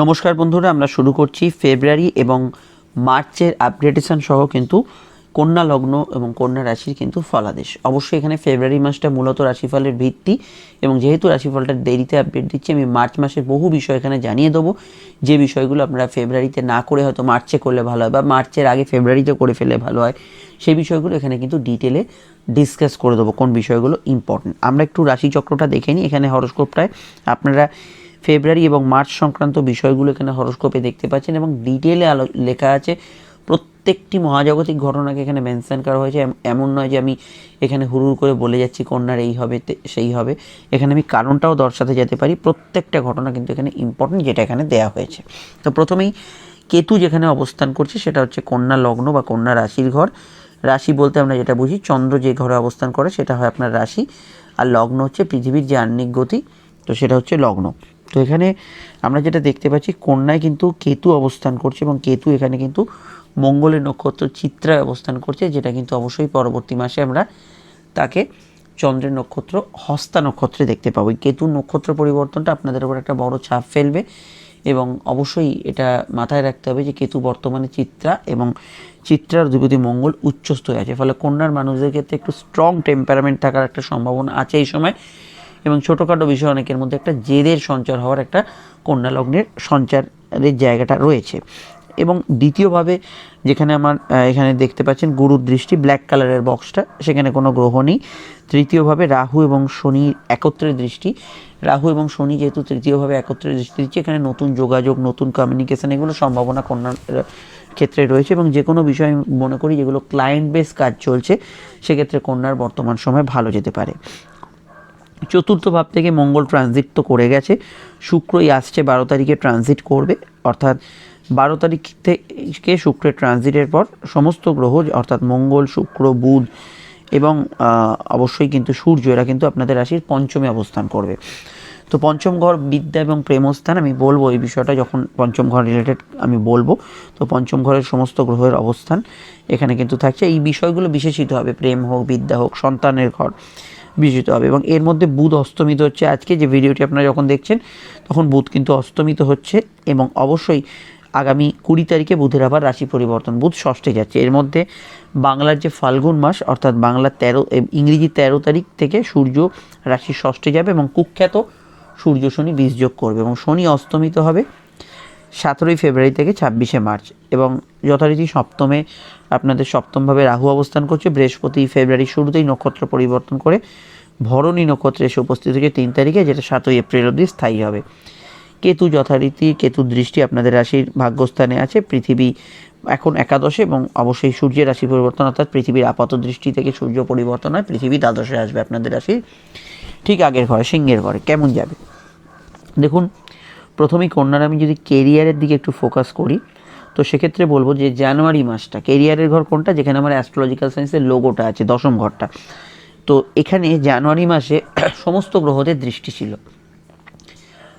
নমস্কার বন্ধুরা, আমরা শুরু করছি ফেব্রুয়ারি এবং মার্চের আপডেটেশন সহ কিন্তু কন্যা লগ্ন এবং কন্যা রাশির কিন্তু ফলাদেশ। অবশ্যই এখানে ফেব্রুয়ারি মাসটা মূলত রাশিফলের ভিত্তি এবং যেহেতু রাশিফলটা দেরিতে আপডেট দিচ্ছি, আমি মার্চ মাসের বহু বিষয় এখানে জানিয়ে দেবো। যে বিষয়গুলো আপনারা ফেব্রুয়ারিতে না করে হয়তো মার্চে করলে ভালো হয় বা মার্চের আগে ফেব্রুয়ারিতে করে ফেলে ভালো হয়, সেই বিষয়গুলো এখানে কিন্তু ডিটেলে ডিসকাস করে দেবো কোন বিষয়গুলো ইম্পর্টেন্ট আমরা একটু রাশিচক্রটা দেখে নিই। এখানে হরস্কোপটায় আপনারা ফেব্রুয়ারি এবং মার্চ সংক্রান্ত বিষয়গুলো এখানে হরস্কোপে দেখতে পাচ্ছেন এবং ডিটেলে আলো লেখা আছে, প্রত্যেকটি মহাজাগতিক ঘটনাকে এখানে মেনশন করা হয়েছে। এম- এমন নয় যে আমি এখানে হুড়ুর করে বলে যাচ্ছি কন্যার এই হবে সেই হবে। এখানে আমি কারণটাও দর্শাতে যেতে পারি। প্রত্যেকটা ঘটনা কিন্তু এখানে ইম্পর্টেন্ট যেটা এখানে দেয়া হয়েছে। তো প্রথমেই কেতু যেখানে অবস্থান করছে, সেটা হচ্ছে কন্যা লগ্ন বা কন্যা রাশির ঘর। রাশি বলতে আমরা যেটা বুঝি, চন্দ্র যে ঘরে অবস্থান করে, সেটা হয় আপনার রাশি। আর লগ্ন হচ্ছে পৃথিবীর যে আহ্নিক গতি, তো সেটা হচ্ছে লগ্ন। তো এখানে আমরা যেটা দেখতে পাচ্ছি, কন্যায় কিন্তু কেতু অবস্থান করছে এবং কেতু এখানে কিন্তু মঙ্গলের নক্ষত্র চিত্রায় অবস্থান করছে, যেটা কিন্তু অবশ্যই পরবর্তী মাসে আমরা তাকে চন্দ্রের নক্ষত্র, হস্তা নক্ষত্রে দেখতে পাবো। কেতু নক্ষত্র পরিবর্তনটা আপনাদের উপর একটা বড় ছাপ ফেলবে এবং অবশ্যই এটা মাথায় রাখতে হবে যে কেতু বর্তমানে চিত্রা এবং চিত্রার অধিপতি মঙ্গল উচ্চস্থ হয়ে আছে। ফলে কন্যার মানুষদের ক্ষেত্রে একটু স্ট্রং টেম্পারামেন্ট থাকার একটা সম্ভাবনা আছে এই সময়। এবং ছোটোখাটো বিষয় অনেকের মধ্যে একটা জেদের সঞ্চার হওয়ার একটা কন্যা লগ্নের সঞ্চারের জায়গাটা রয়েছে। এবং দ্বিতীয়ভাবে যেখানে আমার এখানে দেখতে পাচ্ছেন গুরুর দৃষ্টি ব্ল্যাক কালারের বক্সটা, সেখানে কোনো গ্রহ নেই। তৃতীয়ভাবে রাহু এবং শনির একত্রের দৃষ্টি। রাহু এবং শনি যেহেতু তৃতীয়ভাবে একত্রে দৃষ্টি দিচ্ছে, এখানে নতুন যোগাযোগ, নতুন কমিউনিকেশান এগুলো সম্ভাবনা কন্যার ক্ষেত্রে রয়েছে এবং যে কোনো বিষয় মনে করি যেগুলো ক্লায়েন্ট বেস কাজ চলছে, সেক্ষেত্রে কন্যার বর্তমান সময় ভালো যেতে পারে। চতুর্থ ভাব থেকে মঙ্গল ট্রানজিট তো করে গেছে। শুক্রই আসছে, বারো তারিখে ট্রানজিট করবে। অর্থাৎ বারো তারিখ থেকে শুক্রের ট্রানজিটের পর সমস্ত গ্রহ, অর্থাৎ মঙ্গল, শুক্র, বুধ এবং অবশ্যই কিন্তু সূর্য, এরা কিন্তু আপনাদের রাশির পঞ্চমে অবস্থান করবে। তো পঞ্চম ঘর বিদ্যা এবং প্রেমস্থান, আমি বলব এই বিষয়টা যখন পঞ্চম ঘর রিলেটেড আমি বলব, তো পঞ্চম ঘরের সমস্ত গ্রহের অবস্থান এখানে কিন্তু থাকছে। এই বিষয়গুলো বিশেষিত হবে, প্রেম হোক, বিদ্যা হোক, সন্তানের ঘর। বিশেষিত হবে। এবং এর মধ্যে বুধ অস্তমিত হচ্ছে। আজকে যে ভিডিওটি আপনারা যখন দেখছেন, তখন বুধ কিন্তু অস্তমিত হচ্ছে এবং অবশ্যই আগামী কুড়ি তারিখে বুধের আবার রাশি পরিবর্তন। বুধ ষষ্ঠে যাচ্ছে। এর মধ্যে বাংলার যে ফাল্গুন মাস, অর্থাৎ বাংলার তেরো ইংরেজি তেরো তারিখ থেকে সূর্য রাশি ষষ্ঠে যাবে এবং কুখ্যাত সূর্য শনি বীজ যোগ করবে এবং শনি অস্তমিত হবে সতেরোই ফেব্রুয়ারি থেকে ছাব্বিশে মার্চ এবং যথারীতি সপ্তমে আপনাদের সপ্তমভাবে রাহু অবস্থান করছে। বৃহস্পতি ফেব্রুয়ারির শুরুতেই নক্ষত্র পরিবর্তন করে ভরণী নক্ষত্রে এসে উপস্থিত হয়েছে তিন তারিখে, যেটা সাতই এপ্রিল অবধি স্থায়ী হবে। কেতু যথারীতি কেতুর দৃষ্টি আপনাদের রাশির ভাগ্যস্থানে আছে। পৃথিবী এখন একাদশে এবং অবশ্যই সূর্যের রাশি পরিবর্তন, অর্থাৎ পৃথিবীর আপাত দৃষ্টি থেকে সূর্য পরিবর্তন হয়। পৃথিবী দ্বাদশে আসবে আপনাদের রাশির। ঠিক আগের ঘরে, সিংহের ঘরে, কেমন যাবে? দেখুন, প্রথমেই কন্যার আমি যদি কেরিয়ারের দিকে একটু ফোকাস করি তো সেক্ষেত্রে বলব যে জানুয়ারি মাসটা, কেরিয়ারের ঘর কোনটা? যেখানে আমার অ্যাস্ট্রোলজিক্যাল সায়েন্সের লোগোটা আছে, দশম ঘরটা। তো এখানে জানুয়ারি মাসে সমস্ত গ্রহদের দৃষ্টি ছিল।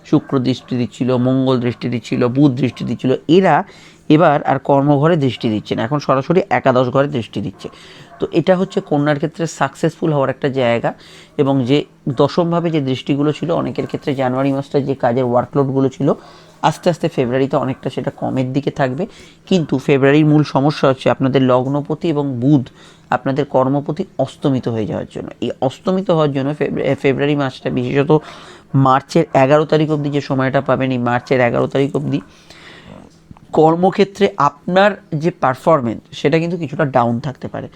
শুক্র দৃষ্টি দিচ্ছিল, মঙ্গল দৃষ্টি দিচ্ছিল, বুধ দৃষ্টি দিচ্ছিল। এরা এবার আর কর্মঘরে দৃষ্টি দিচ্ছে না। এখন সরাসরি একাদশ ঘরে দৃষ্টি দিচ্ছে। তো এটা হচ্ছে কন্যার ক্ষেত্রে সাকসেসফুল হওয়ার একটা জায়গা এবং যে দশমভাবে যে দৃষ্টিগুলো ছিল, অনেকের ক্ষেত্রে জানুয়ারি মাসটা যে কাজের ওয়ার্কলোডগুলো ছিল আস্তে আস্তে ফেব্রুয়ারিতে অনেকটা সেটা কমের দিকে থাকবে। কিন্তু ফেব্রুয়ারির মূল সমস্যা হচ্ছে আপনাদের লগ্নপতি এবং বুধ আপনাদের কর্মপতি অস্তমিত হয়ে যাওয়ার জন্য। এই অস্তমিত হওয়ার জন্য ফেব্রুয়ারি মাসটা বিশেষত মার্চের এগারো তারিখ অবধি যে সময়টা পাবেন, এই মার্চের এগারো তারিখ অবধি কর্মক্ষেত্রে আপনার যে পারফরমেন্স সেটা কিন্তু কিছুটা ডাউন থাকতে পারে।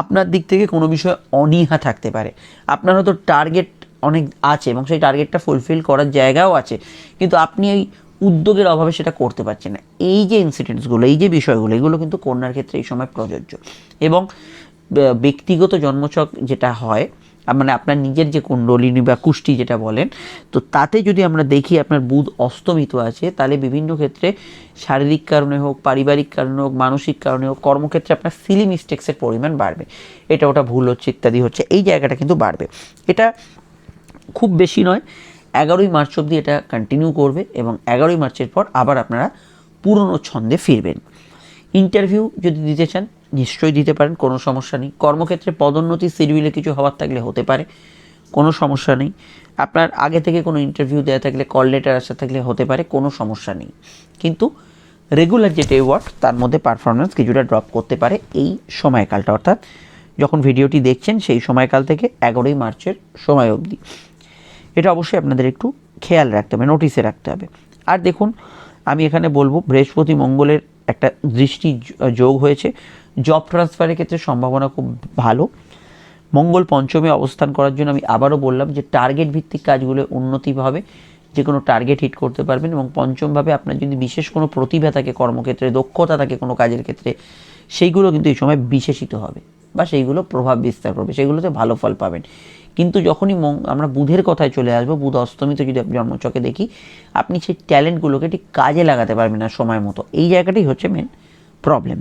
আপনার দিক থেকে কোনো বিষয়ে অনীহা থাকতে পারে। আপনার হয়তো টার্গেট অনেক আছে এবং সেই টার্গেটটা ফুলফিল করার জায়গাও আছে। কিন্তু আপনি এই উদ্যোগের অভাবে সেটা করতে পারছে না। এই যে ইনসিডেন্টসগুলো এই যে বিষয়গুলো, এগুলো কিন্তু কন্যার ক্ষেত্রে এই সময় প্রযোজ্য। এবং ব্যক্তিগত জন্মছক যেটা হয় মানে আপনার নিজের যে কুণ্ডলিনী বা কুষ্টি যেটা বলেন, তো তাতে যদি আমরা দেখি আপনার বুধ অস্তমিত আছে, তাহলে বিভিন্ন ক্ষেত্রে শারীরিক কারণে হোক, পারিবারিক কারণে হোক, মানসিক কারণে হোক, কর্মক্ষেত্রে আপনার সিলি মিস্টেক্সের পরিমাণ বাড়বে। এটা ওটা ভুল হচ্ছে ইত্যাদি হচ্ছে, এই জায়গাটা কিন্তু বাড়বে। এটা খুব বেশি নয় এগারোই মার্চ অবধি এটা কন্টিনিউ করবে এবং এগারোই মার্চের পর আবার আপনারা পুরনো ছন্দে ফিরবেন। ইন্টারভিউ যদি দিতে চান, নিশ্চয়ই দিতে পারেন, কোনো সমস্যা নেই। কর্মক্ষেত্রে পদোন্নতি সিডিউলে কিছু হওয়ার থাকলে হতে পারে, কোনো সমস্যা নেই। আপনার আগে থেকে কোনো ইন্টারভিউ দেওয়া থাকলে কল লেটার আসা থাকলে হতে পারে, কোনো সমস্যা নেই। কিন্তু রেগুলার যে ডে ওয়ার্ক তার মধ্যে পারফরমেন্স কিছুটা ড্রপ করতে পারে এই সময়কালটা। অর্থাৎ যখন ভিডিওটি দেখছেন, সেই সময়কাল থেকে এগারোই মার্চের সময় অবধি। এটা অবশ্যই আপনাদের একটু খেয়াল রাখতে হবে নোটিসে রাখতে হবে। আর দেখুন, আমি এখানে বলব, বৃহস্পতি মঙ্গলের একটা দৃষ্টি যোগ হয়েছে। জব ট্রান্সফারের ক্ষেত্রে সম্ভাবনা খুব ভালো। মঙ্গল পঞ্চমে অবস্থান করার জন্য আমি আবারও বললাম যে টার্গেট ভিত্তিক কাজগুলো উন্নতি হবে। যে কোনো টার্গেট হিট করতে পারবেন এবং পঞ্চমভাবে আপনার যদি বিশেষ কোনো প্রতিভা থাকে, কর্মক্ষেত্রে, দক্ষতা থাকে কোনো কাজের ক্ষেত্রে, সেইগুলো কিন্তু এই সময় বিশেষিত হবে বা সেইগুলো প্রভাব বিস্তার করবে সেগুলোতে ভালো ফল পাবেন। কিন্তু যখনই আমরা বুধের কথায় চলে আসব, বুধ অস্তমিত যদি জন্মচকে দেখি, আপনি সেই ট্যালেন্টগুলোকে ঠিক কাজে লাগাতে পারবেন না সময় মতো। এই জায়গাটাই হচ্ছে মেন প্রবলেম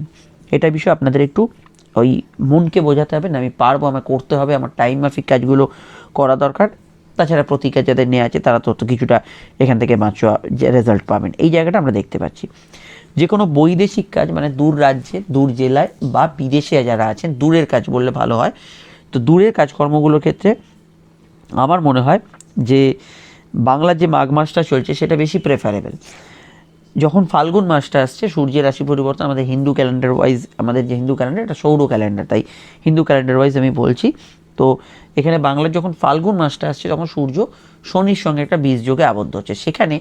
এটা বিষয়ে আপনাদের একটু ওই মনকে বোঝাতে হবে না, আমি পারব আমার করতে হবে, আমার টাইম মাফিক কাজগুলো করা দরকার। তাছাড়া প্রতিকার যাদের নেওয়া আছে, তারা তো কিছুটা এখান থেকে বাঁচোয়া রেজাল্ট পাবেন। এই জায়গাটা আমরা দেখতে পাচ্ছি। যে কোনো বৈদেশিক কাজ মানে দূর রাজ্যে, দূর জেলায় বা বিদেশে যারা আছেন, দূরের কাজ বললে ভালো হয়। তো দূরের কাজকর্মগুলোর ক্ষেত্রে আমার মনে হয় যে বাংলার যে মাঘ মাসটা চলছে সেটা বেশি প্রেফারেবল যখন ফাল্গুন মাসটা আসছে, সূর্যের রাশি পরিবর্তন, আমাদের হিন্দু ক্যালেন্ডার ওয়াইজ আমাদের যে হিন্দু ক্যালেন্ডার এটা সৌর ক্যালেন্ডার তাই হিন্দু ক্যালেন্ডার ওয়াইজ আমি বলছি। তো এখানে বাংলার যখন ফাল্গুন মাসটা আসছে, তখন সূর্য শনির সঙ্গে একটা বীজ যোগে আবদ্ধ হচ্ছে। সেখানে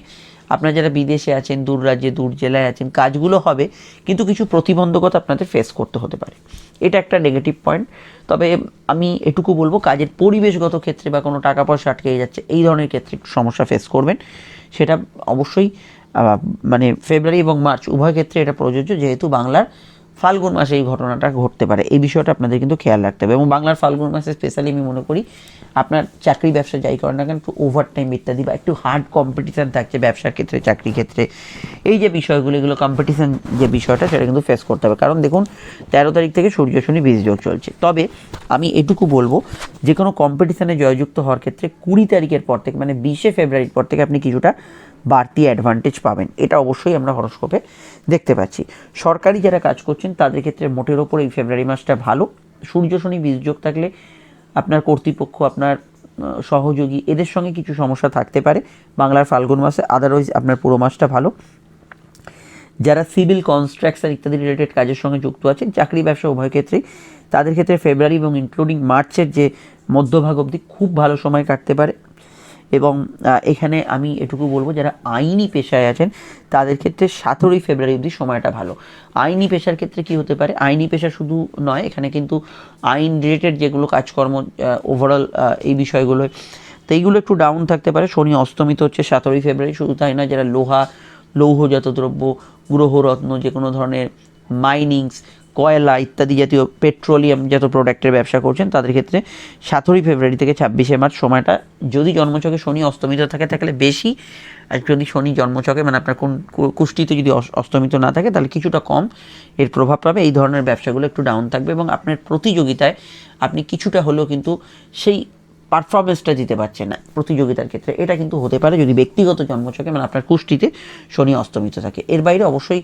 আপনারা যারা বিদেশে আছেন, দূর রাজ্যে, দূর জেলায় আছেন, কাজগুলো হবে, কিন্তু কিছু প্রতিবন্ধকতা আপনাদের ফেস করতে হতে পারে। এটা একটা নেগেটিভ পয়েন্ট তবে আমি এটুকু বলব, কাজের পরিবেশগত ক্ষেত্রে বা কোনো টাকা পয়সা আটকে যাচ্ছে, এই ধরনের ক্ষেত্রে একটু সমস্যা ফেস করবেন। সেটা অবশ্যই মানে ফেব্রুয়ারি এবং মার্চ উভয় ক্ষেত্রে এটা প্রযোজ্য, যেহেতু বাংলার ফাল্গুন মাসে এই ঘটনাটা ঘটতে পারে। এই বিষয়টা আপনাদের কিন্তু খেয়াল রাখতে হবে। এবং বাংলার ফাল্গুন মাসে স্পেশালি আমি মনে করি, আপনার চাকরি ব্যবসা যাই করেন না কেন, একটু ওভার টাইম ইত্যাদি বা একটু হার্ড কম্পিটিশান থাকছে ব্যবসার ক্ষেত্রে চাকরি ক্ষেত্রে। এই যে বিষয়গুলো, এগুলো কম্পিটিশান যে বিষয়টা, সেটা কিন্তু ফেস করতে হবে। কারণ দেখুন, তেরো তারিখ থেকে সূর্য, শনি, বীজ যোগ চলছে। তবে আমি এটুকু বলব, যে কোনো কম্পিটিশানে জয়যুক্ত হওয়ার ক্ষেত্রে কুড়ি তারিখের পর থেকে মানে বিশে ফেব্রুয়ারির পর থেকে আপনি কিছুটা বাড়তি অ্যাডভান্টেজ পাবেন। এটা অবশ্যই আমরা হরস্কোপে দেখতে পাচ্ছি। সরকারি যারা কাজ করছেন, তাদের ক্ষেত্রে মোটের ওপর এই ফেব্রুয়ারি মাসটা ভালো। সূর্য, শনি বীজযোগ থাকলে আপনার কর্তৃপক্ষ, আপনার সহযোগী, এদের সঙ্গে কিছু সমস্যা থাকতে পারে। বাংলার ফাল্গুন মাসে আদারওয়াইজ আপনার পুরো মাসটা ভালো। যারা সিভিল কনস্ট্রাকশন ইত্যাদি রিলেটেড কাজের সঙ্গে যুক্ত আছেন, চাকরি, ব্যবসা, উভয় ক্ষেত্রেই, তাদের ক্ষেত্রে ফেব্রুয়ারি এবং ইনক্লুডিং মার্চের যে মধ্যভাগ অবধি খুব ভালো সময় কাটতে পারে। এবং এখানে আমি এটুকু বলব যারা আইনি পেশায় আছেন, তাদের ক্ষেত্রে সতেরোই ফেব্রুয়ারি অবধি সময়টা ভালো। আইনি পেশার ক্ষেত্রে কি হতে পারে? আইনি পেশা শুধু নয়, এখানে কিন্তু আইন রিলেটেড যেগুলো কাজকর্ম ওভারঅল এই বিষয়গুলো তো এইগুলো একটু ডাউন থাকতে পারে। শনি অস্তমিত হচ্ছে সতেরোই ফেব্রুয়ারি, শুধু তাই নয়, যারা লোহা, লৌহজাত দ্রব্য গ্রহরত্ন যে কোনো ধরনের মাইনিংস কয়লা ইত্যাদি জাতীয় পেট্রোলিয়াম জাতীয় প্রোডাক্টের ব্যবসা করছেন, তাদের ক্ষেত্রে সাতই ফেব্রুয়ারি থেকে ছাব্বিশে মার্চ সময়টা, যদি জন্মচকে শনি অস্তমিত থাকে, তাহলে বেশি। আর যদি শনি জন্মচকে মানে আপনার কোন কুষ্টিতে যদি অস্তমিত না থাকে, তাহলে কিছুটা কম এর প্রভাব পাবে। এই ধরনের ব্যবসাগুলো একটু ডাউন থাকবে এবং আপনার প্রতিযোগিতায় আপনি কিছুটা হলেও কিন্তু সেই পারফরমেন্সটা দিতে পারছে না প্রতিযোগিতার ক্ষেত্রে। এটা কিন্তু হতে পারে যদি ব্যক্তিগত জন্মছকে মানে আপনার কুষ্টিতে শনি অস্তমিত থাকে। এর বাইরে অবশ্যই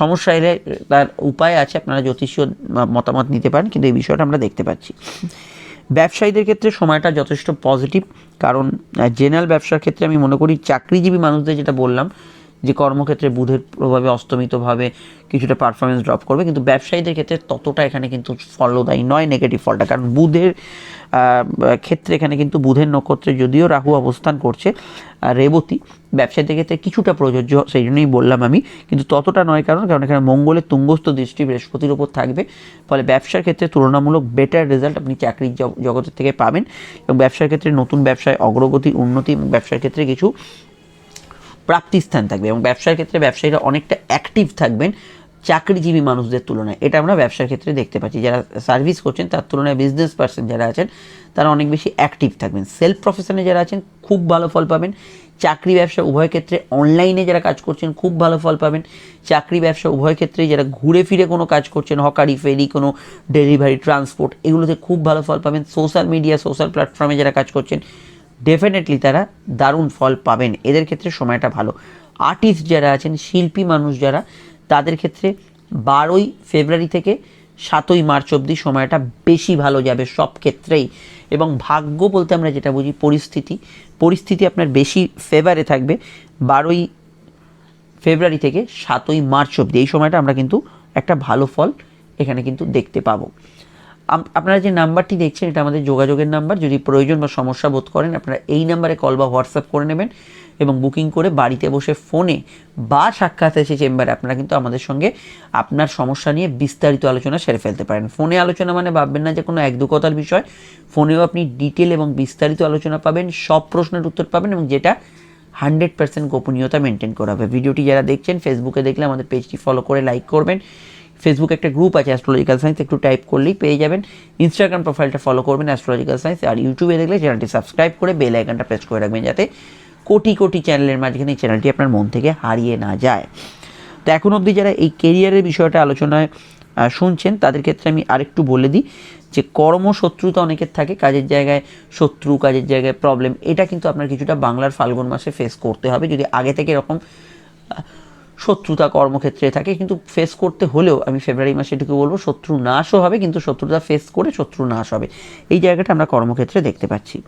সমস্যা এলে তার উপায় আছে, আপনারা জ্যোতিষীয় মতামত নিতে পারেন, কিন্তু এই বিষয়টা আমরা দেখতে পাচ্ছি। ব্যবসায়ীদের ক্ষেত্রে সময়টা যথেষ্ট পজিটিভ কারণ জেনারেল ব্যবসার ক্ষেত্রে আমি মনে করি, চাকরিজীবী মানুষদের যেটা বললাম যে কর্মক্ষেত্রে বুধের প্রভাবে, অস্তমিতভাবে কিছুটা পারফরমেন্স ড্রপ করবে, কিন্তু ব্যবসায়ীদের ক্ষেত্রে ততটা এখানে কিন্তু ফলদায়ী নয় নেগেটিভ ফলটা কারণ বুধের ক্ষেত্রে এখানে কিন্তু বুধের নক্ষত্রে যদিও রাহু অবস্থান করছে রেবতী, ব্যবসায়ীদের ক্ষেত্রে কিছুটা প্রযোজ্য, সেই জন্যই বললাম আমি, কিন্তু ততটা নয়। কারণ কারণ এখানে মঙ্গলের তুঙ্গস্থ দৃষ্টি বৃহস্পতির উপর থাকবে। ফলে ব্যবসার ক্ষেত্রে তুলনামূলক বেটার রেজাল্ট আপনি চাকরির জগ- জগতের থেকে পাবেন এবং ব্যবসার ক্ষেত্রে নতুন ব্যবসায় অগ্রগতি, উন্নতি ব্যবসার ক্ষেত্রে কিছু প্রাপ্তিস্থান থাকবে এবং ব্যবসার ক্ষেত্রে ব্যবসায়ীরা অনেকটা অ্যাক্টিভ থাকবেন চাকরিজীবী মানুষদের তুলনায়। এটা আমরা ব্যবসার ক্ষেত্রে দেখতে পাচ্ছি। যারা সার্ভিস করছেন, তার তুলনায় বিজনেস পার্সন যারা আছেন, তারা অনেক বেশি অ্যাক্টিভ থাকবেন। সেলফ প্রফেশনে যারা আছেন, খুব ভালো ফল পাবেন। চাকরি ব্যবসা উভয় ক্ষেত্রে অনলাইনে যারা কাজ করছেন, খুব ভালো ফল পাবেন। চাকরি ব্যবসা উভয় ক্ষেত্রে যারা ঘুরে ফিরে কোনো কাজ করছেন, হকারি, ফেরি, কোনো ডেলিভারি ট্রান্সপোর্ট এগুলোতে খুব ভালো ফল পাবেন। সোশ্যাল মিডিয়া সোশ্যাল প্ল্যাটফর্মে যারা কাজ করছেন ডেফিনেটলি তারা দারুণ ফল পাবেন। এদের ক্ষেত্রে সময়টা ভালো। আর্টিস্ট যারা আছেন, শিল্পী মানুষ যারা, তাদের ক্ষেত্রে বারোই ফেব্রুয়ারি থেকে সাতই মার্চ অবধি সময়টা বেশি ভালো যাবে সব ক্ষেত্রেই। এবং ভাগ্য বলতে আমরা যেটা বুঝি, পরিস্থিতি। পরিস্থিতি আপনার বেশি ফেভারে থাকবে বারোই ফেব্রুয়ারি থেকে সাতই মার্চ অবধি। এই সময়টা আমরা কিন্তু একটা ভালো ফল এখানে কিন্তু দেখতে পাবো। আপনারা যে নাম্বারটি দেখছেন, এটা আমাদের যোগাযোগের নাম্বার। যদি প্রয়োজন বা সমস্যা বোধ করেন, আপনারা এই নাম্বারে কল বা হোয়াটসঅ্যাপ করে নেবেন এবং বুকিং করে বাড়িতে বসে ফোনে বা সাক্ষাৎ এসে চেম্বারে আপনারা কিন্তু আমাদের সঙ্গে আপনার সমস্যা নিয়ে বিস্তারিত আলোচনা সেরে ফেলতে পারেন। ফোনে আলোচনা মানে ভাববেন না যে কোনো এক দু কথার বিষয়। ফোনেও আপনি ডিটেল এবং বিস্তারিত আলোচনা পাবেন, সব প্রশ্নের উত্তর পাবেন এবং যেটা হান্ড্রেড পার্সেন্ট গোপনীয়তা মেনটেন করা হবে। ভিডিওটি যারা দেখছেন, ফেসবুকে দেখলে আমাদের পেজটি ফলো করে লাইক করবেন। ফেসবুকে একটা গ্রুপ আছে অ্যাস্ট্রোলজিক্যাল সায়েন্স একটু টাইপ করলেই পেয়ে যাবেন। ইনস্টাগ্রাম প্রোফাইলটা ফলো করবেন অ্যাস্ট্রোলজিক্যাল সায়েন্স আর ইউটিউবে দেখলে চ্যানেলটি সাবস্ক্রাইব করে বেল আইকনটা প্রেস করে রাখবেন যাতে কোটি কোটি চ্যানেলের মাঝখানে এই চ্যানেলটি আপনার মন থেকে হারিয়ে না যায়। তো এখন অবধি যারা এই কেরিয়ারের বিষয়টা আলোচনায় শুনছেন, তাদের ক্ষেত্রে আমি আরেকটু বলে দিই যে কর্মশত্রুতা অনেকের থাকে, কাজের জায়গায় শত্রু, কাজের জায়গায় প্রবলেম এটা কিন্তু আপনার কিছুটা বাংলার ফাল্গুন মাসে ফেস করতে হবে। যদি আগে থেকে এরকম শত্রুতা কর্মক্ষেত্রে থাকে, কিন্তু ফেস করতে হলেও আমি ফেব্রুয়ারি মাসে এটুকু বলব, শত্রু নাশও হবে, কিন্তু শত্রুতা ফেস করে শত্রু নাশ হবে। এই জায়গাটা আমরা কর্মক্ষেত্রে দেখতে পাচ্ছি।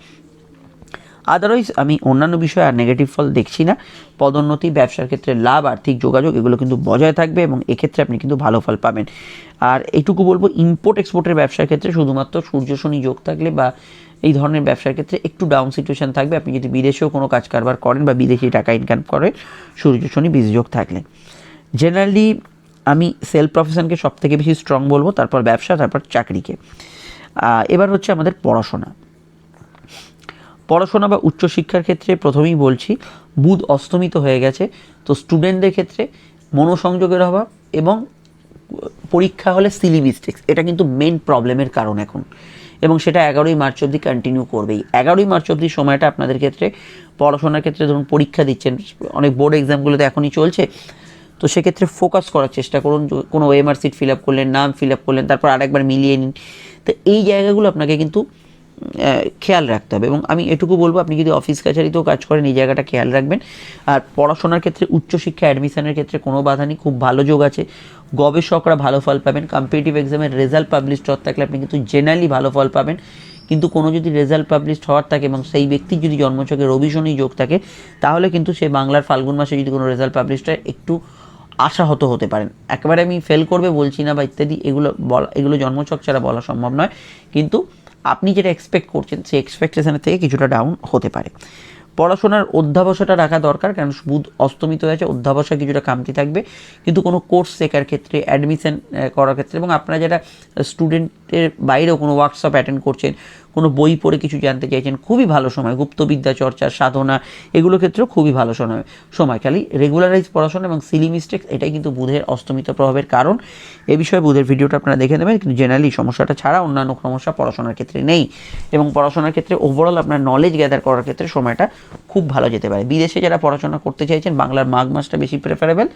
আদারওয়াইজ আমি অন্যান্য বিষয়ে আর নেগেটিভ ফল দেখছি না। পদোন্নতি, ব্যবসার ক্ষেত্রে লাভ, আর্থিক যোগাযোগ, এগুলো কিন্তু বজায় থাকবে এবং এক্ষেত্রে আপনি কিন্তু ভালো ফল পাবেন। আর এইটুকু বলব ইম্পোর্ট এক্সপোর্টের ব্যবসার ক্ষেত্রে শুধুমাত্র সূর্য, শনি যোগ থাকলে বা এই ধরনের ব্যবসার ক্ষেত্রে একটু ডাউন সিচুয়েশন থাকবে। আপনি যদি বিদেশেও কোনো কাজ কারবার করেন বা বিদেশি টাকা ইনকাম করেন, সূর্য শনি বীজ যোগ থাকলে। জেনারেলি আমি সেলফ প্রফেশনকে সব থেকে বেশি স্ট্রং বলব, তারপর ব্যবসা, তারপর চাকরিকে। এবার হচ্ছে আমাদের পড়াশোনা। পড়াশোনা বা উচ্চশিক্ষার ক্ষেত্রে প্রথমেই বলছি, বুধ অস্তমিত হয়ে গেছে, তো স্টুডেন্টদের ক্ষেত্রে মনোসংযোগের অভাব এবং পরীক্ষা হলে সিলি মিস্টেক্স এটা কিন্তু মেন প্রবলেমের কারণ এখন। এবং সেটা এগারোই মার্চ অবধি কন্টিনিউ করবেই। এগারোই মার্চ অবধি সময়টা আপনাদের ক্ষেত্রে, পড়াশোনার ক্ষেত্রে ধরুন পরীক্ষা দিচ্ছেন, অনেক বোর্ড এক্সামগুলোতে এখনই চলছে, তো সেক্ষেত্রে ফোকাস করার চেষ্টা করুন কোনো ওএমআর সিট ফিল আপ করলেন, নাম ফিল আপ করলেন, তারপর আরেকবার মিলিয়ে নিন। তো এই জায়গাগুলো আপনাকে কিন্তু খেয়াল রাখতে হবে। এবং আমি এটুকু বলব, আপনি যদি অফিস কাছারিতেও কাজ করেন, এই জায়গাটা খেয়াল রাখবেন। আর পড়াশোনার ক্ষেত্রে, উচ্চশিক্ষা, অ্যাডমিশনের ক্ষেত্রে কোনো বাধা নেই, খুব ভালো যোগ আছে। গবেষকরা ভালো ফল পাবেন। কম্পিটিটিভ এক্সামের রেজাল্ট পাবলিশ হওয়ার থাকলে আপনি কিন্তু জেনারেলি ভালো ফল পাবেন। কিন্তু কোনো যদি রেজাল্ট পাবলিশ হওয়ার থাকে এবং সেই ব্যক্তির যদি জন্মছকে রবি শনি যোগ থাকে, তাহলে কিন্তু সে বাংলার ফাল্গুন মাসে যদি কোনো রেজাল্ট পাবলিশ হয়, একটু আশাহত হতে পারেন। একেবারে আমি ফেল করবে, বলছি না বা ইত্যাদি, এগুলো বলা এগুলো জন্মছক ছাড়া বলা সম্ভব নয়। কিন্তু আপনি যেটা এক্সপেক্ট করছেন, সেই এক্সপেকটেশনের থেকে কিছুটা ডাউন হতে পারে। পড়াশোনার অধ্যাবসাটা রাখা দরকার, কারণ বুধ অস্তমিত হয়েছে অধ্যাবসা কিছুটা কামতি থাকবে। কিন্তু কোনো কোর্স শেখার ক্ষেত্রে অ্যাডমিশন করার ক্ষেত্রে, এবং আপনারা যারা স্টুডেন্টের বাইরেও কোনো ওয়ার্কশপ অ্যাটেন্ড করছেন কোনো বই পড়ে কিছু জানতে চাইছেন, খুবই ভালো সময়। গুপ্তবিদ্যা চর্চা, সাধনা, এগুলো ক্ষেত্রেও খুবই ভালো সময় সময়। খালি রেগুলারাইজ পড়াশোনা এবং সিলি মিস্টেক্স এটাই কিন্তু বুধের অস্তমিত প্রভাবের কারণ। এ বিষয়ে বুধের ভিডিওটা আপনারা দেখে নেবেন, কিন্তু জেনারেলি সমস্যাটা ছাড়া অন্যান্য সমস্যা পড়াশোনার ক্ষেত্রে নেই। এবং পড়াশোনার ক্ষেত্রে ওভারঅল আপনার নলেজ গ্যাদার করার ক্ষেত্রে সময়টা খুব ভালো যেতে পারে। বিদেশে যারা পড়াশোনা করতে চাইছেন, বাংলার মাঘ মাসটা বেশি প্রেফারেবল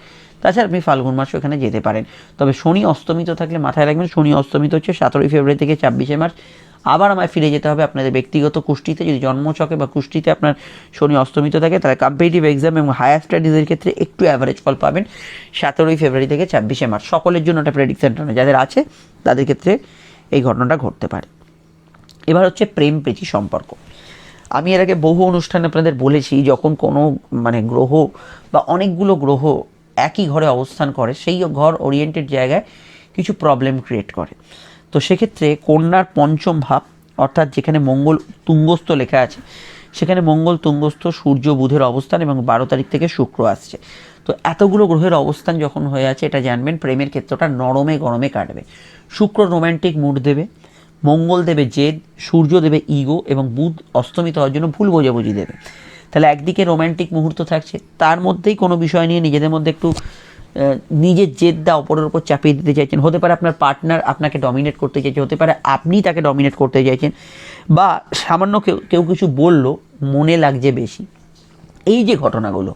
তাছাড়া আপনি ফাল্গুন মাসও এখানে যেতে পারেন। তবে শনি অস্তমিত থাকলে মাথায় রাখবেন, শনি অস্তমিত হচ্ছে সতেরোই ফেব্রুয়ারি থেকে ছাব্বিশে মার্চ আবার আমায় ফিরে যেতে হবে আপনাদের ব্যক্তিগত কুষ্টিতে। যদি জন্মচকে বা কুষ্টিতে আপনার শনি অস্তমিত থাকে, তাহলে কম্পিটিটিভ এক্সাম এবং হায়ার স্টাডিজের ক্ষেত্রে একটু অ্যাভারেজ ফল পাবেন সতেরোই ফেব্রুয়ারি থেকে ছাব্বিশে মার্চ। সকলের জন্য একটা প্রেডিকশনটা নয় যাদের আছে, তাদের ক্ষেত্রে এই ঘটনাটা ঘটতে পারে। এবার হচ্ছে প্রেম প্রীতি সম্পর্ক। আমি এর আগে বহু অনুষ্ঠানে আপনাদের বলেছি, যখন কোনো মানে গ্রহ বা অনেকগুলো গ্রহ একই ঘরে অবস্থান করে, সেই ঘর ওরিয়েন্টেড জায়গায় কিছু প্রবলেম ক্রিয়েট করে। তো সেক্ষেত্রে কন্যার পঞ্চম ভাব, অর্থাৎ যেখানে মঙ্গল তুঙ্গস্থ লেখা আছে, সেখানে মঙ্গল তুঙ্গস্থ, সূর্য বুধের অবস্থান এবং বারো তারিখ থেকে শুক্র আসছে। তো এতগুলো গ্রহের অবস্থান যখন হয়ে আছে, এটা জানবেন, প্রেমের ক্ষেত্রটা নরমে গরমে কাটবে। শুক্র রোম্যান্টিক মুড দেবে, মঙ্গল দেবে জেদ, সূর্য দেবে ইগো এবং বুধ অস্তমিত হওয়ার জন্য ভুল বোঝাবুঝি দেবে। তাহলে একদিকে রোম্যান্টিক মুহূর্ত থাকছে, তার মধ্যেই কোনো বিষয় নিয়ে নিজেদের মধ্যে একটু নিজের জেদটা অপরের উপর চাপিয়ে দিতে চাইছেন। হতে পারে আপনার পার্টনার আপনাকে ডমিনেট করতে চাইছে, হতে পারে আপনি তাকে ডমিনেট করতে চাইছেন। বা সামান্য কেউ কেউ কিছু বলল, মনে লাগছে বেশি। এই যে ঘটনাগুলো,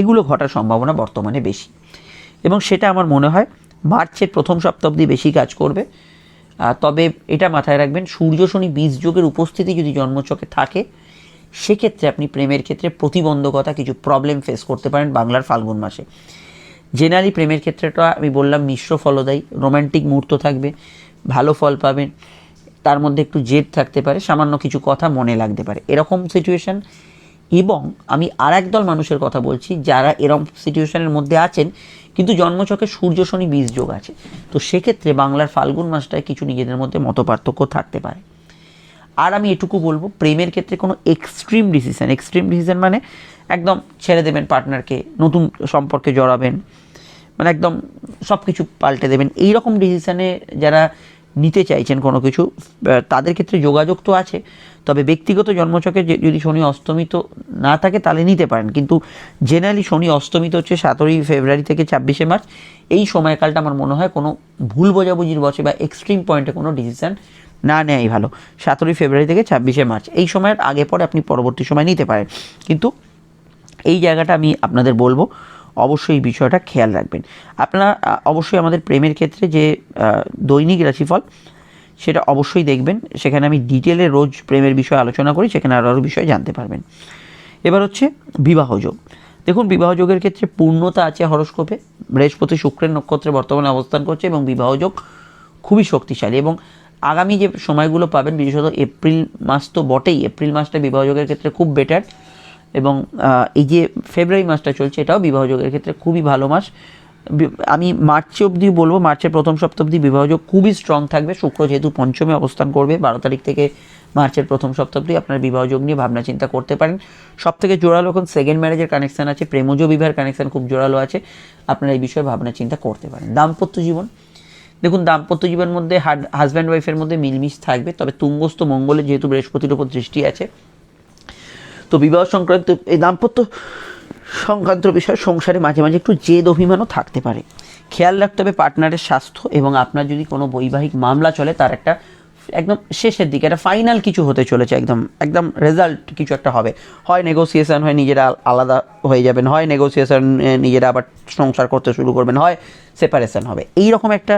এগুলো ঘটার সম্ভাবনা বর্তমানে বেশি। এবং সেটা আমার মনে হয় মার্চের প্রথম সপ্তাহ অবধি বেশি কাজ করবে। তবে এটা মাথায় রাখবেন, সূর্য শনি বীজ যোগের উপস্থিতি যদি জন্মচকে থাকে, সেক্ষেত্রে আপনি প্রেমের ক্ষেত্রে প্রতিবন্ধকতা কিছু প্রবলেম ফেস করতে পারেন বাংলার ফাল্গুন মাসে। জেনারেলি প্রেমের ক্ষেত্রেটা আমি বললাম, মিশ্র ফলদায়ী রোম্যান্টিক মুহূর্ত থাকবে, ভালো ফল পাবেন তার মধ্যে একটু জেদ থাকতে পারে, সামান্য কিছু কথা মনে লাগতে পারে। এরকম সিচুয়েশান এবং আমি আর একদল মানুষের কথা বলছি, যারা এরকম সিচুয়েশনের মধ্যে আছেন, কিন্তু জন্মচকে সূর্য, শনি, বীজ যোগ আছে। তো সেক্ষেত্রে বাংলার ফাল্গুন মাসটায় কিছু নিজেদের মধ্যে মতপার্থক্য থাকতে পারে। আর আমি এটুকু বলব, প্রেমের ক্ষেত্রে কোনো এক্সট্রিম ডিসিশন এক্সট্রিম ডিসিশন মানে একদম ছেড়ে দেবেন পার্টনারকে নতুন সম্পর্কে জড়াবেন মানে একদম সব কিছু পাল্টে দেবেন। এই রকম ডিসিশানে যারা নিতে চাইছেন কোনো কিছু তাদের ক্ষেত্রে যোগাযোগ তো আছে। তবে ব্যক্তিগত জন্মচকে যদি শনি অস্তমিত না থাকে, তাহলে নিতে পারেন। কিন্তু জেনারেলি শনি অস্তমিত হচ্ছে সতেরোই ফেব্রুয়ারি থেকে ছাব্বিশে মার্চ, এই সময়কালটা আমার মনে হয় কোনো ভুল বোঝাবুঝির বসে বা এক্সট্রিম পয়েন্টে কোনো ডিসিশান না নেওয়াই ভালো। সতেরোই ফেব্রুয়ারি থেকে ছাব্বিশে মার্চ, এই সময়ের আগে পরে আপনি পরবর্তী সময় নিতে পারেন। কিন্তু এই জায়গাটা আমি আপনাদের বলব অবশ্যই এই বিষয়টা খেয়াল রাখবেন। আপনারা অবশ্যই আমাদের প্রেমের ক্ষেত্রে যে দৈনিক রাশিফল, সেটা অবশ্যই দেখবেন। সেখানে আমি ডিটেলে রোজ প্রেমের বিষয়ে আলোচনা করি, সেখানে আরও বিষয়ে জানতে পারবেন। এবার হচ্ছে বিবাহযোগ দেখুন বিবাহযোগের ক্ষেত্রে পূর্ণতা আছে হরস্কোপে। বৃহস্পতি শুক্রের নক্ষত্রে বর্তমানে অবস্থান করছে এবং বিবাহযোগ খুবই শক্তিশালী এবং আগামী যে সময়গুলো পাবেন, বিশেষত এপ্রিল মাস তো বটেই। এপ্রিল মাসটা বিবাহযোগের ক্ষেত্রে খুব বেটার এবং এই যে ফেব্রুয়ারি মাসটা চলছে, এটাও বিবাহযোগের ক্ষেত্রে খুবই ভালো মাস। আমি মার্চে অবধি বলব, মার্চের প্রথম সপ্তাহ অবধি বিবাহযোগ খুবই স্ট্রং থাকবে। শুক্র যেহেতু পঞ্চমে অবস্থান করবে, বারো তারিখ থেকে মার্চের প্রথম সপ্তাহ অবধি আপনার বিবাহযোগ নিয়ে ভাবনা চিন্তা করতে পারেন। সব থেকে জোরালো এখন সেকেন্ড ম্যারেজের কানেকশান আছে, প্রেমজ বিবাহের কানেকশন খুব জোরালো আছে। আপনারা এই বিষয়ে ভাবনা চিন্তা করতে পারেন। দাম্পত্য জীবন, দেখুন দাম্পত্য জীবনের মধ্যে হাজব্যান্ড ওয়াইফের মধ্যে মিলমিশ থাকবে, তবে তুঙ্গস্থ মঙ্গলে যেহেতু বৃহস্পতির উপর দৃষ্টি আছে তো বিবাহ সংক্রান্ত, এই দাম্পত্য সংক্রান্ত বিষয়ে সংসারে মাঝে মাঝে একটু জেদ অভিমানও থাকতে পারে। খেয়াল রাখতে হবে পার্টনারের স্বাস্থ্য এবং আপনার যদি কোনো বৈবাহিক মামলা চলে, তার একটা একদম শেষের দিকে, একটা ফাইনাল কিছু হতে চলেছে একদম একদম রেজাল্ট কিছু একটা হবে। হয় নেগোসিয়েশন হয় নিজেরা আলাদা হয়ে যাবেন, হয় নেগোসিয়েশন নিজেরা আবার সংসার করতে শুরু করবেন, হয় সেপারেশন হবে। এই রকম একটা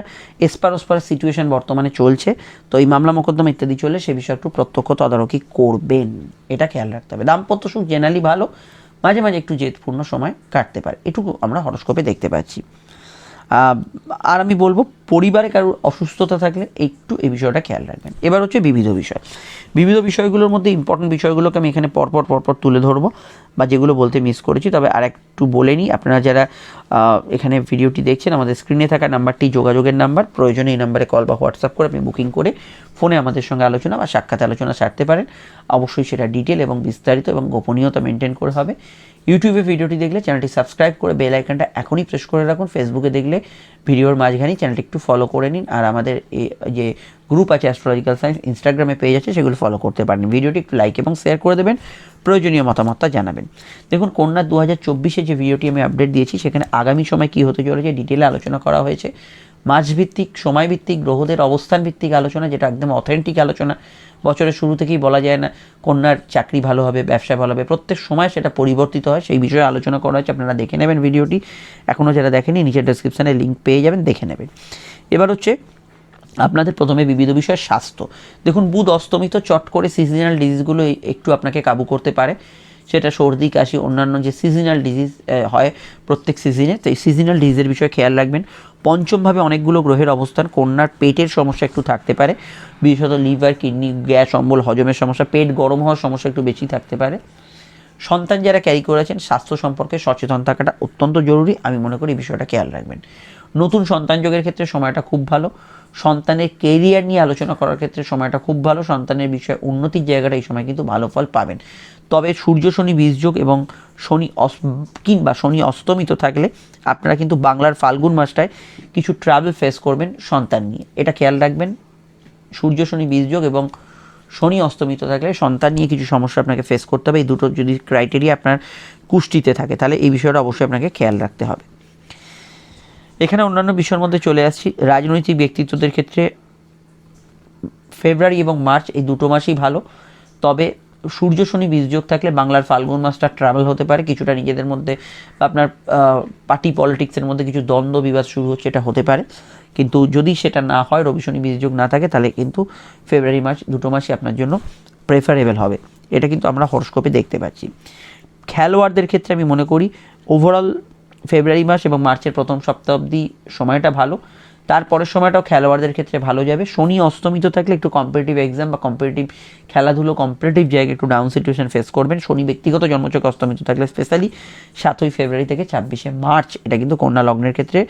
এসপার ওসপার সিচুয়েশন বর্তমানে চলছে। তো এই মামলা মোকদ্দমা ইত্যাদি চলে সে বিষয়ে একটু প্রত্যক্ষ তদারকি করবেন। এটা খেয়াল রাখতে হবে। দাম্পত্য সুখ জেনারেলি ভালো, মাঝে মাঝে একটু জেদপূর্ণ সময় কাটতে পারে। এটুকু আমরা হরস্কোপে দেখতে পাচ্ছি। আর আমি বলব পরিবারে কারোর অসুস্থতা থাকলে একটু এই বিষয়টা খেয়াল রাখবেন। এবার হচ্ছে বিবিধ বিষয়। বিবিধ বিষয়গুলোর মধ্যে ইম্পর্টেন্ট বিষয়গুলোকে আমি এখানে পরপর পরপর তুলে ধরবো বা যেগুলো বলতে মিস করেছি। তবে আর একটু বলে নিই, আপনারা যারা এখানে ভিডিওটি দেখছেন, আমাদের স্ক্রিনে থাকা নাম্বারটি যোগাযোগের নাম্বার প্রয়োজনে এই নাম্বারে কল বা হোয়াটসঅ্যাপ করে আপনি বুকিং করে ফোনে আমাদের সঙ্গে আলোচনা বা সাক্ষাৎ আলোচনা সারতে পারেন। অবশ্যই সেটা ডিটেল এবং বিস্তারিত এবং গোপনীয়তা মেনটেন করে হবে। ইউটিউবে ভিডিওটি দেখলে চ্যানেলটি সাবস্ক্রাইব করে বেল আইকনটা এখনই প্রেস করে রাখুন। ফেসবুকে দেখলে ভিডিওর মাঝখানে চ্যানেলটি একটু ফলো করে নিন। আর আমাদের যে গ্রুপ আছে অ্যাস্ট্রোলজিক্যাল সায়েন্স ইনস্টাগ্রামে পেজ আছে, সেগুলো ফলো করতে পারেন। ভিডিওটি একটু লাইক এবং শেয়ার করে দেবেন, প্রয়োজনীয় মতামতটা জানাবেন। দেখুন, কন্যা দু হাজার যে ভিডিওটি আমি আপডেট দিয়েছি, সেখানে আগামী সময় কী হতে চলেছে ডিটেলে আলোচনা করা হয়েছে। মাসভিত্তিক সময়ভিত্তিক, গ্রহদের অবস্থান ভিত্তিক আলোচনা, যেটা একদম অথেন্টিক আলোচনা, বছরের শুরু থেকেই বলা যায় না, কন্যার চাকরি ভালো হবে, ব্যবসা ভালো হবে, প্রত্যেক সময় সেটা পরিবর্তিত হয়, সেই বিষয়ে আলোচনা করা হয়েছে, আপনারা দেখে নেবেন ভিডিওটি। এখনও যারা দেখেনি, নিচের ডেসক্রিপশানে লিঙ্ক পেয়ে যাবেন, দেখে নেবেন। এবার হচ্ছে, আপনাদের প্রথমে বিবিধ বিষয়ের স্বাস্থ্য। দেখুন, বুধ অস্তমিত, চট করে সিজনাল ডিজিজগুলো একটু আপনাকে কাবু করতে পারে। সেটা সর্দি, কাশি, অন্যান্য যে সিজনাল ডিজিজ হয় প্রত্যেক সিজনে তো এই সিজনাল ডিজিজের বিষয়ে খেয়াল রাখবেন। পঞ্চমভাবে অনেকগুলো গ্রহের অবস্থান, কন্যার পেটের সমস্যা একটু থাকতে পারে, বিশেষত লিভার, কিডনি, গ্যাস, অম্বল, হজমের সমস্যা, পেট গরম হওয়ার সমস্যা একটু বেশি থাকতে পারে। সন্তান যারা ক্যারি করেছেন, স্বাস্থ্য সম্পর্কে সচেতন থাকাটা অত্যন্ত জরুরি। আমি মনে করি বিষয়টা খেয়াল রাখবেন। নতুন সন্তান যোগের ক্ষেত্রে সময়টা খুব ভালো। সন্তানের কেরিয়ার নিয়ে আলোচনা করার ক্ষেত্রে সময়টা খুব ভালো। সন্তানের বিষয়ে উন্নতির জায়গাটা এই সময় কিন্তু ভালো ফল পাবেন। তবে সূর্য, শনি বীজযোগ এবং শনি অস, কিংবা শনি অস্তমিত থাকলে আপনারা কিন্তু বাংলার ফাল্গুন মাসটায় কিছু ট্রাভেল ফেস করবেন সন্তান নিয়ে। এটা খেয়াল রাখবেন। সূর্য, শনি বীজযোগ এবং শনি অস্তমিত থাকলে সন্তান নিয়ে কিছু সমস্যা আপনাকে ফেস করতে হবে। এই দুটো যদি ক্রাইটেরিয়া আপনার কুষ্টিতে থাকে, তাহলে এই বিষয়টা অবশ্যই আপনাকে খেয়াল রাখতে হবে। এখানে অন্যান্য বিষয়ের মধ্যে চলে আসছি। রাজনৈতিক ব্যক্তিত্বদের ক্ষেত্রে ফেব্রুয়ারি এবং মার্চ এই দুটো মাসই ভালো। তবে সূর্য, শনি বীজযোগ থাকলে বাংলার ফাল্গুন মাসটা ট্রাভেল হতে পারে। কিছুটা নিজেদের মধ্যে আপনার পার্টি পলিটিক্সের মধ্যে কিছু দ্বন্দ্ব, বিবাদ শুরু হচ্ছে, এটা হতে পারে। কিন্তু যদি সেটা না হয়, রবি, শনি বীজযোগ না থাকে, তাহলে কিন্তু ফেব্রুয়ারি মাস দুটো মাসই আপনার জন্য প্রেফারেবল হবে। এটা কিন্তু আমরা হরস্কোপে দেখতে পাচ্ছি। খেলোয়াড়দের ক্ষেত্রে আমি মনে করি ওভারঅল ফেব্রুয়ারি মাস এবং মার্চের প্রথম সপ্তাহ অবধি সময়টা ভালো। তারপরের সময়টাও খেলোয়াড়দের ক্ষেত্রে ভালো যাবে। শনি অস্তমিত থাকলে একটু কম্পিটিটিভ এক্সাম বা কম্পিটিটিভ খেলাধুলো কম্পিটিটিভ জায়গায় একটু ডাউন সিচুয়েশন ফেস করবেন। শনি ব্যক্তিগত জন্মচক অস্তমিত থাকলে স্পেশালি সাতই ফেব্রুয়ারি থেকে ছাব্বিশে মার্চ। এটা কিন্তু কন্যা লগ্নের ক্ষেত্রে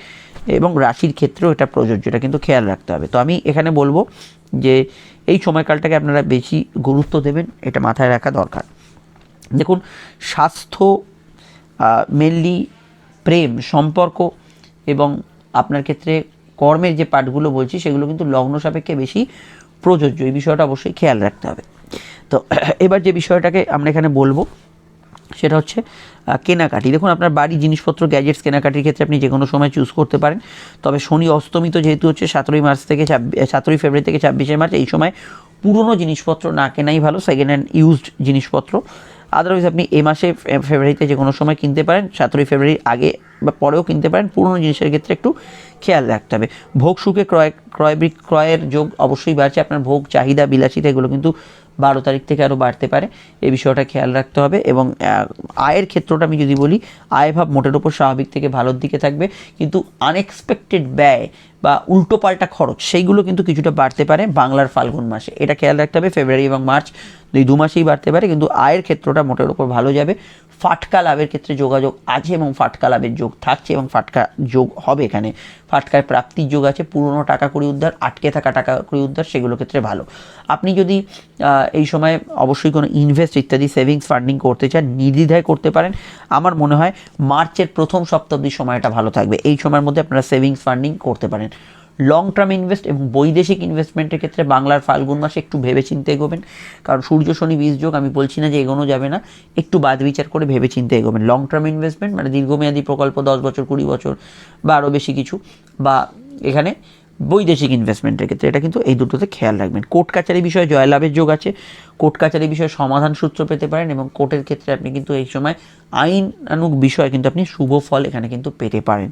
এবং রাশির ক্ষেত্রেও এটা প্রযোজ্য। এটা কিন্তু খেয়াল রাখতে হবে। তো আমি এখানে বলব যে এই সময়কালটাকে আপনারা বেশি গুরুত্ব দেবেন। এটা মাথায় রাখা দরকার। দেখুন, স্বাস্থ্য মেনলি প্রেম, সম্পর্ক এবং আপনার ক্ষেত্রে কর্মের যে পাঠগুলো বলছি, সেগুলো কিন্তু লগ্ন সাপেক্ষে বেশি প্রযোজ্য। এই বিষয়টা অবশ্যই খেয়াল রাখতে হবে। তো এবার যে বিষয়টাকে আমরা এখানে বলব, সেটা হচ্ছে কেনাকাটি। দেখুন, আপনার বাড়ি জিনিসপত্র, গ্যাজেটস, কেনাকাটির ক্ষেত্রে আপনি যে কোনো সময় চুজ করতে পারেন। তবে শনি অস্তমিত যেহেতু হচ্ছে সতেরোই মার্চ থেকে সতেরোই ফেব্রুয়ারি থেকে ছাব্বিশে মার্চ, এই সময় পুরনো জিনিসপত্র না কেনাই ভালো। সেকেন্ড হ্যান্ড ইউজড জিনিসপত্র আদারওয়াইজ আপনি এ মাসে ফেব্রুয়ারিতে যে কোনো সময় কিনতে পারেন সতেরোই ফেব্রুয়ারির আগে বা পরেও কিনতে পারেন। পুরনো জিনিসের ক্ষেত্রে একটু খেয়াল রাখতে হবে। ভোগ সুখে ক্রয় ক্রয় বিক্রয়ের যোগ অবশ্যই বাড়ছে। আপনার ভোগ, চাহিদা, বিলাসিতা এগুলো কিন্তু বারো তারিখ থেকে আরও বাড়তে পারে। এই বিষয়টা খেয়াল রাখতে হবে এবং আয়ের ক্ষেত্রটা আমি যদি বলি আয় ভাব মোটের ওপর স্বাভাবিক থেকে ভালোর দিকে থাকবে। কিন্তু আনএক্সপেক্টেড ব্যয় বা উল্টোপাল্টা খরচ, সেইগুলো কিন্তু কিছুটা বাড়তে পারে বাংলার ফাল্গুন মাসে। এটা খেয়াল রাখতে হবে। ফেব্রুয়ারি এবং মার্চ দুই, দু মাসেই বাড়তে পারে। কিন্তু আয়ের ক্ষেত্রটা মোটের ওপর ভালো যাবে। ফাটকা লাভের ক্ষেত্রে যোগাযোগ আছে এবং ফাটকা লাভের যোগ থাকছে এবং ফাটকা যোগ হবে এখানে। ফাটকায় প্রাপ্তির যোগ আছে, পুরনো টাকা কড়ি উদ্ধার, আটকে থাকা টাকা কড়ি উদ্ধার, সেগুলো ক্ষেত্রে ভালো। আপনি যদি এই সময় অবশ্যই কোনো ইনভেস্ট ইত্যাদি সেভিংস ফান্ডিং করতে চান, নির্দ্বিধায় করতে পারেন। আমার মনে হয় মার্চের প্রথম সপ্তাহ সময়টা ভালো থাকবে। এই সময়ের মধ্যে আপনারা সেভিংস ফান্ডিং করতে পারেন। লং টার্ম ইনভেস্ট এবং বৈদেশিক ইনভেস্টমেন্টের ক্ষেত্রে বাংলার ফাল্গুন মাসে একটু ভেবে চিন্তে এগোবেন। কারণ সূর্য, শনি, বীজ যোগ আমি বলছি না যে এগোনো যাবে না, একটু বাদ বিচার করে ভেবে চিন্তে এগোবেন। লং টার্ম ইনভেস্টমেন্ট মানে দীর্ঘমেয়াদী প্রকল্প, দশ বছর, কুড়ি বছর বা আরও বেশি কিছু বা এখানে বৈদেশিক ইনভেস্টমেন্টের ক্ষেত্রে এটা কিন্তু এই দুটোতে খেয়াল রাখবেন। কোর্ট কাচারি বিষয়ে জয়লাভের যোগ আছে, কোর্ট কাচারি বিষয়ে সমাধান সূত্র পেতে পারেন এবং কোর্টের ক্ষেত্রে আপনি কিন্তু এই সময় আইনানুক বিষয় কিন্তু আপনি শুভ ফল এখানে কিন্তু পেতে পারেন।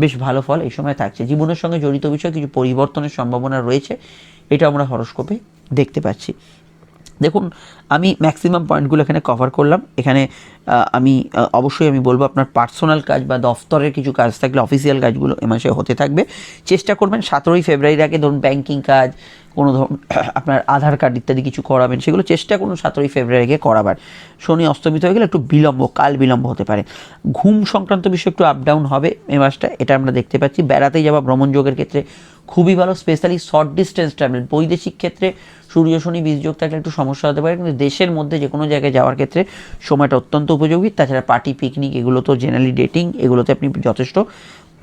বেশ ভালো ফল এই সময় থাকছে। জীবনের সঙ্গে জড়িত বিষয়ে কিছু পরিবর্তনের সম্ভাবনা রয়েছে, এটা আমরা হরস্কোপে দেখতে পাচ্ছি। দেখুন, আমি ম্যাক্সিমাম পয়েন্টগুলো এখানে কভার করলাম। এখানে আমি অবশ্যই আমি বলব আপনার পার্সোনাল কাজ বা দফতরের কিছু কাজ থাকলে অফিসিয়াল কাজগুলো এ মাসে হতে থাকবে। চেষ্টা করবেন সতেরোই ফেব্রুয়ারির আগে ধরুন ব্যাংকিং কাজ, কোনো ধরুন আপনার আধার কার্ড ইত্যাদি কিছু করাবেন, সেগুলো চেষ্টা করুন সতেরোই ফেব্রুয়ারি আগে করাবার। শনি অস্তমিত হয়ে গেলে একটু বিলম্ব, কাল বিলম্ব হতে পারে। ঘুম সংক্রান্ত বিষয় একটু আপ ডাউন হবে এই মাসটা, এটা আমরা দেখতে পাচ্ছি। বেড়াতে যাওয়া ভ্রমণ যোগের ক্ষেত্রে খুবই ভালো স্পেশালি শর্ট ডিস্টেন্স ট্রাভেল বৈদেশিক ক্ষেত্রে সূর্য, শনি, বীজ যোগ থাকলে একটু সমস্যা হতে পারে, কিন্তু দেশের মধ্যে যে কোনো জায়গায় যাওয়ার ক্ষেত্রে সময়টা অত্যন্ত উপযোগী। তাছাড়া পার্টি পিকনিক এগুলো তো জেনারেলি ডেটিং এগুলোতে আপনি যথেষ্ট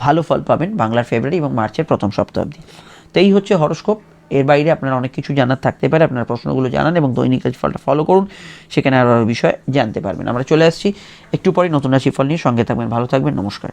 ভালো ফল পাবেন বাংলার ফেব্রুয়ারি এবং মার্চের প্রথম সপ্তাহ অবধি। তো এই হচ্ছে হরস্কোপ এর বাইরে আপনার অনেক কিছু জানার থাকতে পারে, আপনার প্রশ্নগুলো জানান এবং দৈনিক রাশিফলটা ফলো করুন, সেখানে আরও বিষয় জানতে পারবেন। আমরা চলে আসছি, একটু পরে নতুন রাশিফল নিয়ে সঙ্গে থাকবেন, ভালো থাকবেন, নমস্কার।